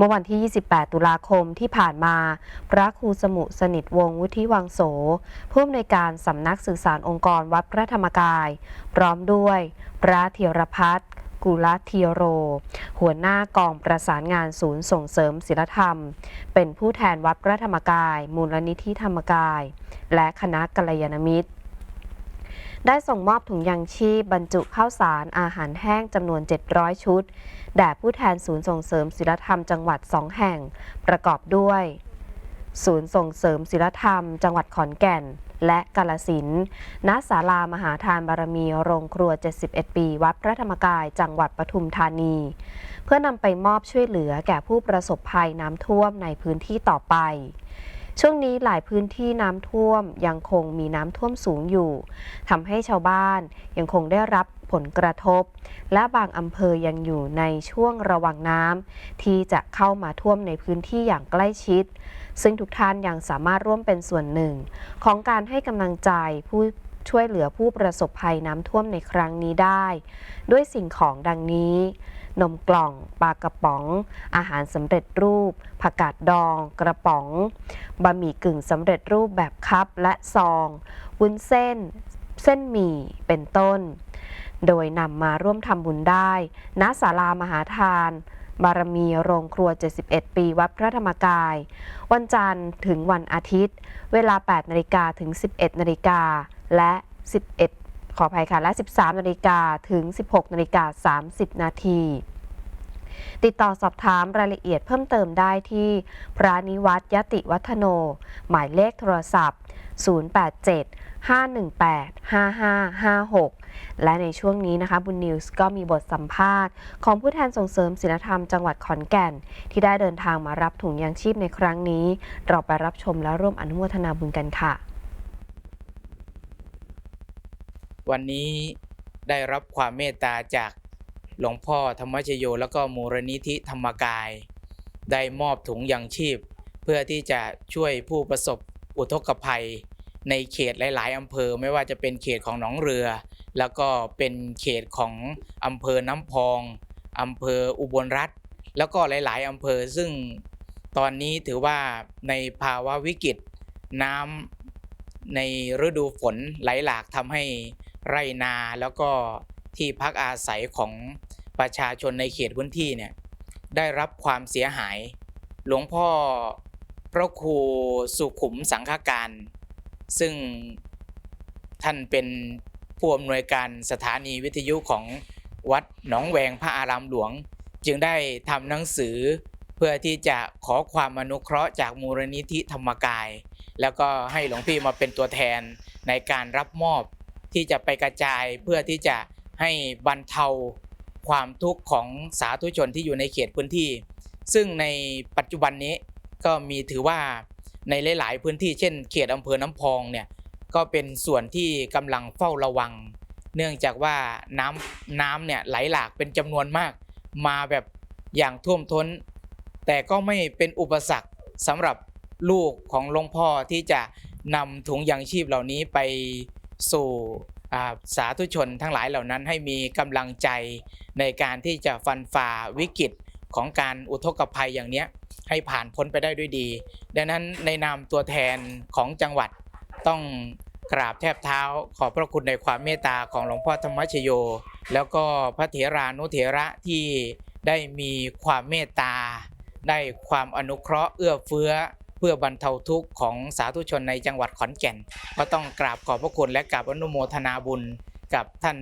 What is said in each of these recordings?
เมื่อวันที่ 28 ตุลาคมที่ผ่านมา พระครูสมุสนิทวงศ์วุฒิวังโส ผู้อำนวยการสำนักสื่อสารองค์กรวัดพระธรรมกาย พร้อมด้วย พระเทียรพัฒน์กุลเทียโร หัวหน้ากองประสานงานศูนย์ส่งเสริมศิลธรรม เป็นผู้แทนวัดพระธรรมกาย มูลนิธิธรรมกาย และคณะกัลยาณมิตร ได้ส่งมอบถุงยางชีพบรรจุข้าวสารอาหารแห้งจำนวน 700 ชุด แด่ผู้แทนศูนย์ส่งเสริมศิลธรรมจังหวัด 2 แห่ง ประกอบด้วย ศูนย์ส่งเสริมศิลธรรม จังหวัดขอนแก่น และกาลสินณศาลามหาทานบารมีโรงครัว 71 ปี วัดพระธรรมกาย จังหวัดปทุมธานี เพื่อนำไปมอบช่วยเหลือแก่ผู้ประสบภัยน้ำท่วมในพื้นที่ต่อไป ช่วงนี้หลายพื้นที่น้ำท่วมยังคงมีน้ำท่วมสูงอยู่ทำให้ชาวบ้านยังคงได้รับผลกระทบ และบางอำเภอยังอยู่ในช่วงระวังน้ำที่จะเข้ามาท่วมในพื้นที่อย่างใกล้ชิด ซึ่งทุกท่านยังสามารถร่วมเป็นส่วนหนึ่ง ของการให้กำลังใจผู้ ช่วยเหลือผู้ประสบภัยน้ำท่วมในครั้งนี้ได้ ด้วยสิ่งของดังนี้ นมกล่องปลากระป๋อง อาหารสำเร็จรูป ผักกาดดอง กระป๋อง บะหมี่กึ่งสำเร็จรูปแบบคัพและซองวุ้นเส้น เส้นหมี่เป็นต้น โดยนำมาร่วมทำบุญได้ ณศาลามหาทาน บารมีโรงครัว 71 ปีวัดพระธรรมกาย วันจันทร์ถึงวันอาทิตย์ เวลา 8นาฬิกาถึง 11นาฬิกาและ 11 ขออภัยค่ะ และ 13นาฬิกาถึง 16นาฬิกา30 นาทีติดต่อสอบถามรายละเอียดเพิ่มเติมได้ที่ พระนิวัตยติวัฒโน หมายเลขโทรศัพท์ 087 518 5556 และในช่วงนี้นะคะบุญนิวส์ก็มีบทสัมภาษณ์ ของผู้แทนส่งเสริมศิลธรรมจังหวัดขอนแก่น ที่ได้เดินทางมารับถุงยางชีพในครั้งนี้ เราไปรับชมและร่วมอนุโมทนาบุญกันค่ะ วันนี้ได้รับความเมตตาจากหลวงพ่อธรรมชโยแล้วก็มูลนิธิธรรมกาย ได้มอบถุงยังชีพ เพื่อที่จะช่วยผู้ประสบอุทกภัย ในเขตหลาย ๆอำเภอไม่ว่าจะเป็นเขตของหนองเรือ แล้วก็เป็นเขตของอำเภอน้ำพองอำเภออุบลรัฐ แล้วก็หลาย ๆอำเภอซึ่งตอนนี้ถือว่าในภาวะวิกฤตน้ำในฤดูฝนไหลหลากทำให้ไรนาแล้วก็ที่พักอาศัยของประชาชนในเขตพื้นที่เนี่ยได้รับความเสียหาย หลวงพ่อพระครูสุขุมสังฆการ ซึ่งท่านเป็นผู้อำนวยการสถานีวิทยุของวัดหนองแวงพระอารามหลวง จึงได้ทำหนังสือเพื่อที่จะขอความอนุเคราะห์จากมูลนิธิธรรมกาย แล้วก็ให้หลวงพี่มาเป็นตัวแทนในการรับมอบที่จะไปกระจายเพื่อที่จะให้บรรเทาความทุกข์ของสาธุชนที่อยู่ในเขตพื้นที่ ซึ่งในปัจจุบันนี้ก็มีถือว่า ในหลาย ๆ พื้นที่เช่น เขตอำเภอน้ำพองเนี่ยก็เป็นส่วนที่กำลังเฝ้าระวัง เนื่องจากว่าน้ำน้ำเนี่ยไหลหลากเป็นจำนวนมาก มาแบบอย่างท่วมท้น แต่ก็ไม่เป็นอุปสรรคสำหรับลูกของหลวงพ่อที่จะนำถุงยางชีพเหล่านี้ไปสู่สาธุชนทั้งหลายเหล่านั้นให้มีกำลังใจในการที่จะฟันฝ่าวิกฤตของการอุทกภัยอย่างเนี้ย ให้ผ่านพ้นไปได้ด้วยดี ดังนั้นในนามตัวแทนของจังหวัดต้องกราบแทบเท้าขอบพระคุณในความเมตตาของหลวงพ่อธรรมชโย แล้วก็พระเถรานุเถระที่ได้มีความเมตตา ได้ความอนุเคราะห์เอื้อเฟื้อ เพื่อบรรเทาทุกข์ของสาธุชนในจังหวัดขอนแก่น ก็ต้องกราบขอบพระคุณและกราบอนุโมทนาบุญกับท่าน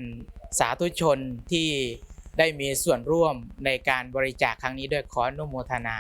สาธุชนที่ได้มีส่วนร่วมในการบริจาคครั้งนี้ด้วยขออนุโมทนา